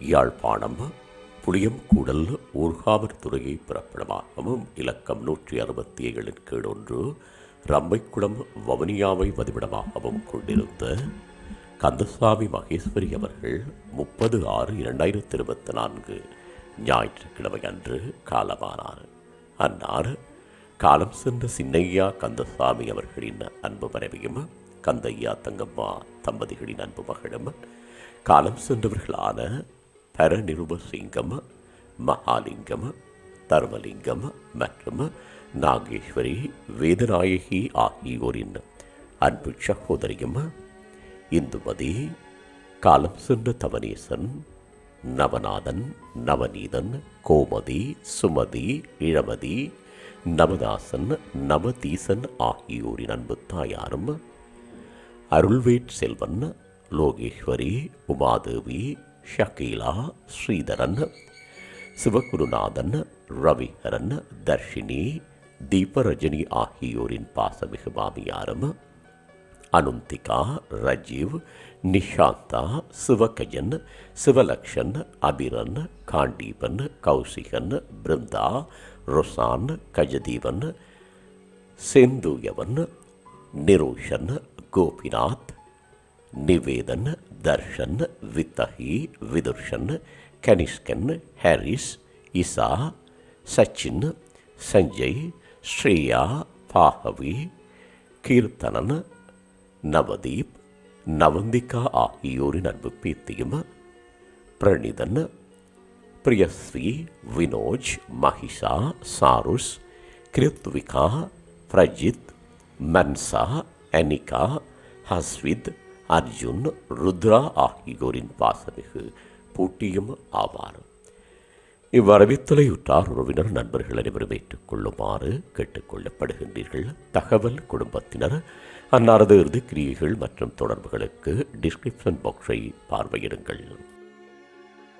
யாழ்ப்பாணம் புளியம்கூடல் ஊர்காவற் துறையை பிறப்பிடமாகவும் இலக்கம் நூற்றி அறுபத்தி ஏழின் கீழ் ஒன்று ரம்பைக்குளம் வவுனியாவை வதிவிடமாகவும் கொண்டிருந்த கந்தசாமி மகேஸ்வரி அவர்கள் முப்பது ஆறு இரண்டாயிரத்தி இருபத்தி நான்கு ஞாயிற்றுக்கிழமை அன்று காலமானார். அன்னார் காலம் சென்ற சின்னையா கந்தசாமி அவர்களின் அன்பு மனைவியும் கந்தையா தங்கம்மா தம்பதிகளின் அன்பு மகளும் காலம் சென்றவர்களான பரநிருபசிங்கம் மகாலிங்கம் தர்மலிங்கம் மற்றும் நாகேஸ்வரி வேதநாயகி ஆகியோரின் அன்பு சகோதரியும் இந்துமதி காலம் சென்ற தவனேசன் நவநாதன் நவநீதன் கோமதி சுமதி இளமதி நவதாசன் நவதீசன் ஆகியோரின் அன்பு தாயாரும் அருள்வேட் செல்வன் லோகேஸ்வரி உமாதேவி ஷக்கீலா ஸ்ரீதரன் சிவகுருநாதன் ரவிஹரன் தர்ஷினி தீபரஜினி ஆகியோரின் பாசமிகு மாமியாரும் அனுந்திகா ரஜீவ் நிஷாந்தா சிவகஜன் சிவலக்ஷன் அபிரன் காண்டீபன் கௌசிகன் பிருந்தா ரொசான் கஜதீவன் செந்தூயவன் நிரோஷன் கோபிநாத் நிவேதன் தர்ஷன் வித்தகி விதுர்ஷன் கனிஷ்கன் ஹாரிஸ் இசா சச்சின் சஞ்சய் ஸ்ரேயா பாகவி கீர்த்தனன் நவதீப் நவந்திகா ஆகியோரின் அன்பு பீத்தியும் பிரணிதன் பிரியஸ்ரீ வினோஜ் மஹிஷா சாருஸ் கிருத்விகா பிரஜித் மன்சா அனிகா ஹஸ்வித் அர்ஜுன் ருத்ரா ஆகியோரின் பாசமிகு பூட்டியும் ஆவார் இவ்வரவித்தலையுற்றார் உறவினர் நண்பர்கள் அனைவரும் ஏற்றுக்கொள்ளுமாறு கேட்டுக்கொள்ளப்படுகின்றீர்கள் தகவல் குடும்பத்தினர் அன்னாரது இறுதி கிரியைகள் மற்றும் தொடர்புகளுக்கு டிஸ்கிரிப்ஷன் பாக்ஸை பார்வையிடுங்கள்.